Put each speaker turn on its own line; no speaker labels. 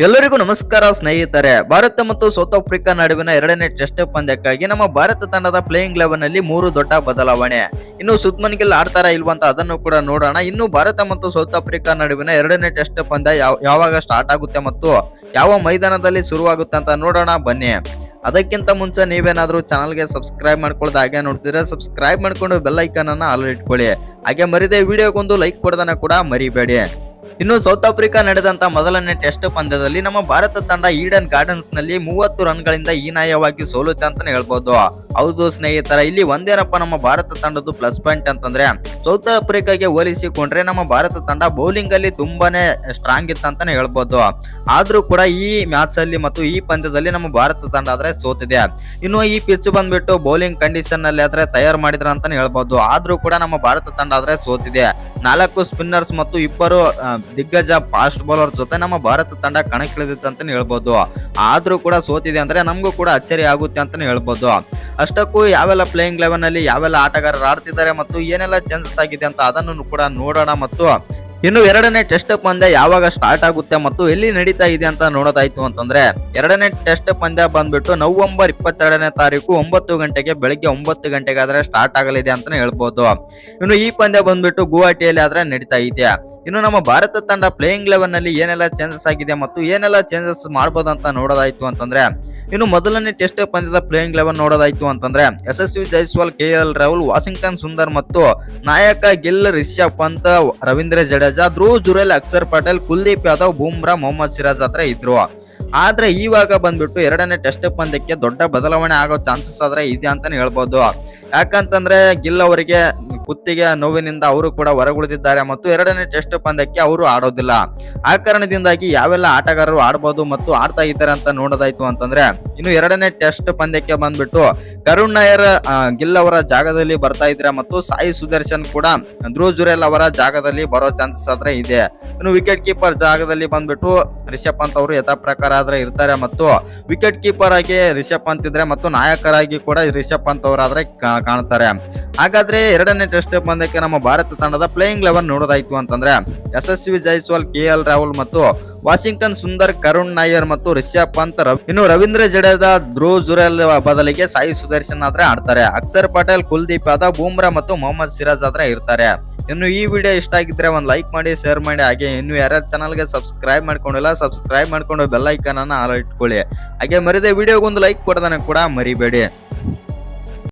ಎಲ್ಲರಿಗೂ ನಮಸ್ಕಾರ ಸ್ನೇಹಿತರೆ. ಭಾರತ ಮತ್ತು ಸೌತ್ ಆಫ್ರಿಕಾ ನಡುವಿನ ಎರಡನೇ ಟೆಸ್ಟ್ ಪಂದ್ಯಕ್ಕಾಗಿ ನಮ್ಮ ಭಾರತ ತಂಡದ ಪ್ಲೇಯಿಂಗ್ ಲೆವೆನ್ ಅಲ್ಲಿ ಮೂರು ದೊಡ್ಡ ಬದಲಾವಣೆ. ಇನ್ನು ಸುದ್ಮನ್ ಗಿಲ್ ಆಡ್ತಾರಾ ಇಲ್ವಂತ ಅದನ್ನು ಕೂಡ ನೋಡೋಣ. ಇನ್ನು ಭಾರತ ಮತ್ತು ಸೌತ್ ಆಫ್ರಿಕಾ ನಡುವಿನ ಎರಡನೇ ಟೆಸ್ಟ್ ಪಂದ್ಯ ಯಾವ- ಯಾವಾಗ ಸ್ಟಾರ್ಟ್ ಆಗುತ್ತೆ ಮತ್ತು ಯಾವ ಮೈದಾನದಲ್ಲಿ ಶುರುವಾಗುತ್ತೆ ಅಂತ ನೋಡೋಣ. ಬನ್ನಿ. ಅದಕ್ಕಿಂತ ಮುಂಚೆ ನೀವೇನಾದರೂ ಚಾನಲ್ಗೆ ಸಬ್ಸ್ಕ್ರೈಬ್ ಮಾಡ್ಕೊಳ್ದ ಹಾಗೆ ನೋಡ್ತೀರಾ ಸಬ್ಸ್ಕ್ರೈಬ್ ಮಾಡ್ಕೊಂಡು ಬೆಲ್ ಐಕಾನ್ ಅನ್ನ ಆಲ್ ಇಟ್ಕೊಳ್ಳಿ. ಹಾಗೆ ಮರಿದೆ ವಿಡಿಯೋಗೊಂದು ಲೈಕ್ ಕೊಡೋದನ್ನ ಕೂಡ ಮರಿಬೇಡಿ. ಇನ್ನು ಸೌತ್ ಆಫ್ರಿಕಾ ನಡೆದಂತ ಮೊದಲನೇ ಟೆಸ್ಟ್ ಪಂದ್ಯದಲ್ಲಿ ನಮ್ಮ ಭಾರತ ತಂಡ ಈಡನ್ ಗಾರ್ಡನ್ಸ್ನಲ್ಲಿ ಮೂವತ್ತು ರನ್ಗಳಿಂದ ಹೀನಾಯವಾಗಿ ಸೋಲುತ್ತೆ ಅಂತಾನೆ ಹೇಳ್ಬೋದು. ಹೌದು ಸ್ನೇಹಿತರ, ಇಲ್ಲಿ ಒಂದೇನಪ್ಪ ನಮ್ಮ ಭಾರತ ತಂಡದ್ದು ಪ್ಲಸ್ ಪಾಯಿಂಟ್ ಅಂತಂದ್ರೆ ಸೌತ್ ಆಫ್ರಿಕಾಗೆ ಹೋಲಿಸಿಕೊಂಡ್ರೆ ನಮ್ಮ ಭಾರತ ತಂಡ ಬೌಲಿಂಗ್ ಅಲ್ಲಿ ತುಂಬಾನೇ ಸ್ಟ್ರಾಂಗ್ ಇತ್ತು ಅಂತಾನೆ ಹೇಳ್ಬೋದು. ಆದ್ರೂ ಕೂಡ ಈ ಮ್ಯಾಚ್ ಅಲ್ಲಿ ಮತ್ತು ಈ ಪಂದ್ಯದಲ್ಲಿ ನಮ್ಮ ಭಾರತ ತಂಡ ಆದ್ರೆ ಸೋತಿದೆ. ಇನ್ನು ಈ ಪಿಚ್ ಬಂದ್ಬಿಟ್ಟು ಬೌಲಿಂಗ್ ಕಂಡೀಷನ್ನಲ್ಲಿ ಆದ್ರೆ ತಯಾರು ಮಾಡಿದ್ರ ಅಂತಾನೆ ಹೇಳ್ಬೋದು. ಆದ್ರೂ ಕೂಡ ನಮ್ಮ ಭಾರತ ತಂಡ ಆದ್ರೆ ಸೋತಿದೆ. ನಾಲ್ಕು ಸ್ಪಿನ್ನರ್ಸ್ ಮತ್ತು ಇಬ್ಬರು ದಿಗ್ಗಜ ಫಾಸ್ಟ್ ಬೌಲರ್ ಜೊತೆ ನಮ್ಮ ಭಾರತ ತಂಡ ಕಣಕ್ಕಿಳಿದಿತ್ತು ಅಂತಾನೆ ಹೇಳ್ಬೋದು. ಆದ್ರೂ ಕೂಡ ಸೋತಿದೆ ಅಂದ್ರೆ ನಮಗೂ ಕೂಡ ಅಚ್ಚರಿ ಆಗುತ್ತೆ ಅಂತಾನೆ ಹೇಳ್ಬೋದು. ಅಷ್ಟಕ್ಕೂ ಯಾವೆಲ್ಲ ಪ್ಲೇಯಿಂಗ್ ಲೆವೆನ್ ಅಲ್ಲಿ ಯಾವೆಲ್ಲ ಆಟಗಾರರು ಆಡ್ತಿದ್ದಾರೆ ಮತ್ತು ಏನೆಲ್ಲ ಚೇಂಜಸ್ ಆಗಿದೆ ಅಂತ ಅದನ್ನು ಕೂಡ ನೋಡೋಣ ಮತ್ತು ಇನ್ನು ಎರಡನೇ ಟೆಸ್ಟ್ ಪಂದ್ಯ ಯಾವಾಗ ಸ್ಟಾರ್ಟ್ ಆಗುತ್ತೆ ಮತ್ತು ಎಲ್ಲಿ ನಡೀತಾ ಇದೆ ಅಂತ ನೋಡೋದಾಯ್ತು ಅಂತಂದ್ರೆ ಎರಡನೇ ಟೆಸ್ಟ್ ಪಂದ್ಯ ಬಂದ್ಬಿಟ್ಟು ನವೆಂಬರ್ ಇಪ್ಪತ್ತೆರಡನೇ ತಾರೀಕು ಒಂಬತ್ತು ಗಂಟೆಗೆ ಬೆಳಗ್ಗೆ ಒಂಬತ್ತು ಗಂಟೆಗೆ ಆದ್ರೆ ಸ್ಟಾರ್ಟ್ ಆಗಲಿದೆ ಅಂತಾನೆ ಹೇಳ್ಬೋದು. ಇನ್ನು ಈ ಪಂದ್ಯ ಬಂದ್ಬಿಟ್ಟು ಗುವಾಹಟಿಯಲ್ಲಿ ಆದ್ರೆ ನಡೀತಾ ಇದೆ. ಇನ್ನು ನಮ್ಮ ಭಾರತ ತಂಡ ಪ್ಲೇಯಿಂಗ್ ಲೆವೆನ್ ಅಲ್ಲಿ ಏನೆಲ್ಲ ಚೇಂಜಸ್ ಆಗಿದೆ ಮತ್ತು ಏನೆಲ್ಲ ಚೇಂಜಸ್ ಮಾಡ್ಬೋದು ಅಂತ ನೋಡೋದಾಯ್ತು ಅಂತಂದ್ರೆ ಇನ್ನು ಮೊದಲನೇ ಟೆಸ್ಟ್ ಪಂದ್ಯದ ಪ್ಲೇಯಿಂಗ್ ಲೆವೆನ್ ನೋಡೋದಾಯ್ತು ಅಂತಂದ್ರೆ Yashasvi Jaiswal K L Rahul, Washington Sundar ಮತ್ತು ನಾಯಕ ಗಿಲ್, ರಿಷಬ್ ಪಂತ್, ರವೀಂದ್ರ ಜಡೇಜಾ, ಧ್ರುವ್ ಜುರೇಲ್, ಅಕ್ಷರ್ ಪಟೇಲ್, ಕುಲ್ದೀಪ್ ಯಾದವ್, ಬೂಮ್ರಾ, ಮೊಹಮ್ಮದ್ ಸಿರಾಜ್ ಹತ್ರ ಇದ್ರು. ಆದ್ರೆ ಇವಾಗ ಬಂದ್ಬಿಟ್ಟು ಎರಡನೇ ಟೆಸ್ಟ್ ಪಂದ್ಯಕ್ಕೆ ದೊಡ್ಡ ಬದಲಾವಣೆ ಆಗೋ ಚಾನ್ಸಸ್ ಆದ್ರೆ ಇದೆ ಅಂತಾನೆ ಹೇಳ್ಬೋದು. ಯಾಕಂತಂದ್ರೆ ಗಿಲ್ ಅವರಿಗೆ ಕುತ್ತಿಗೆ ನೋವಿನಿಂದ ಅವರು ಕೂಡ ಹೊರಗುಳಿದಿದ್ದಾರೆ ಮತ್ತು ಎರಡನೇ ಟೆಸ್ಟ್ ಪಂದ್ಯಕ್ಕೆ ಅವರು ಆಡೋದಿಲ್ಲ. ಆ ಕಾರಣದಿಂದಾಗಿ ಯಾವೆಲ್ಲ ಆಟಗಾರರು ಆಡಬಹುದು ಮತ್ತು ಆಡ್ತಾ ಇದ್ದಾರೆ ಅಂತ ನೋಡೋದಾಯ್ತು ಅಂತಂದ್ರೆ ಇನ್ನು ಎರಡನೇ ಟೆಸ್ಟ್ ಪಂದ್ಯಕ್ಕೆ ಬಂದ್ಬಿಟ್ಟು ಕರುಣ್ ನಾಯರ್ ಗಿಲ್ ಅವರ ಜಾಗದಲ್ಲಿ ಬರ್ತಾ ಇದ್ರೆ ಮತ್ತು ಸಾಯಿ ಸುದರ್ಶನ್ ಕೂಡ ಧ್ರುವ್ ಜುರೇಲ್ ಅವರ ಜಾಗದಲ್ಲಿ ಬರೋ ಚಾನ್ಸಸ್ ಆದ್ರೆ ಇದೆ. ಇನ್ನು ವಿಕೆಟ್ ಕೀಪರ್ ಜಾಗದಲ್ಲಿ ಬಂದ್ಬಿಟ್ಟು ರಿಷಬ್ ಪಂತ್ ಅವರು ಯಥಾ ಪ್ರಕಾರ ಆದ್ರೆ ಇರ್ತಾರೆ ಮತ್ತು ವಿಕೆಟ್ ಕೀಪರ್ ಆಗಿ ರಿಷಬ್ ಪಂತ್ ಇದ್ರೆ ಮತ್ತು ನಾಯಕರಾಗಿ ಕೂಡ ರಿಷಬ್ ಪಂತ್ ಅವರಾದ್ರೆ ಕಾಣ್ತಾರೆ. ಹಾಗಾದ್ರೆ ಎರಡನೇ ಟೆಸ್ಟ್ ಪಂದ್ಯಕ್ಕೆ ನಮ್ಮ ಭಾರತ ತಂಡದ ಪ್ಲೇಯಿಂಗ್ ಲೆವೆನ್ ನೋಡೋದಾಯ್ತು ಅಂತಂದ್ರೆ ಯಶಸ್ವಿ ಜೈಸ್ವಾಲ್, ಕೆ ರಾಹುಲ್ ಮತ್ತು ವಾಷಿಂಗ್ಟನ್ ಸುಂದರ್, ಕರುಣ್ ನಾಯರ್ ಮತ್ತು ರಿಷಬ್ ಪಂತ್ ಇನ್ನು ರವೀಂದ್ರ ಜಡೇಜಾ ಧ್ರುವ್ ಜುರೇಲ್ ಬದಲಿಗೆ ಸಾಯಿ ಸುದರ್ಶನ್ ಆದ್ರೆ ಆಡ್ತಾರೆ. ಅಕ್ಷರ್ ಪಟೇಲ್, ಕುಲ್ದೀಪ್ ಯಾದವ್, ಬೂಮ್ರಾ ಮತ್ತು ಮೊಹಮ್ಮದ್ ಸಿರಾಜ್ ಆದ್ರೆ ಇರ್ತಾರೆ. ಇನ್ನು ಈ ವಿಡಿಯೋ ಇಷ್ಟ ಆಗಿದ್ರೆ ಒಂದು ಲೈಕ್ ಮಾಡಿ, ಶೇರ್ ಮಾಡಿ. ಹಾಗೆ ಇನ್ನು ಯಾರ್ಯಾರ ಚಾನಲ್ಗೆ ಸಬ್ಸ್ಕ್ರೈಬ್ ಮಾಡ್ಕೊಂಡಿಲ್ಲ, ಸಬ್ಸ್ಕ್ರೈಬ್ ಮಾಡ್ಕೊಂಡು ಬೆಲ್ ಐಕನ್ ಅನ್ನ ಇಟ್ಕೊಳ್ಳಿ. ಹಾಗೆ ಮರಿದೆ ವಿಡಿಯೋಗೊಂದು ಲೈಕ್ ಕೊಡೋದನ್ನ ಕೂಡ ಮರಿಬೇಡಿ.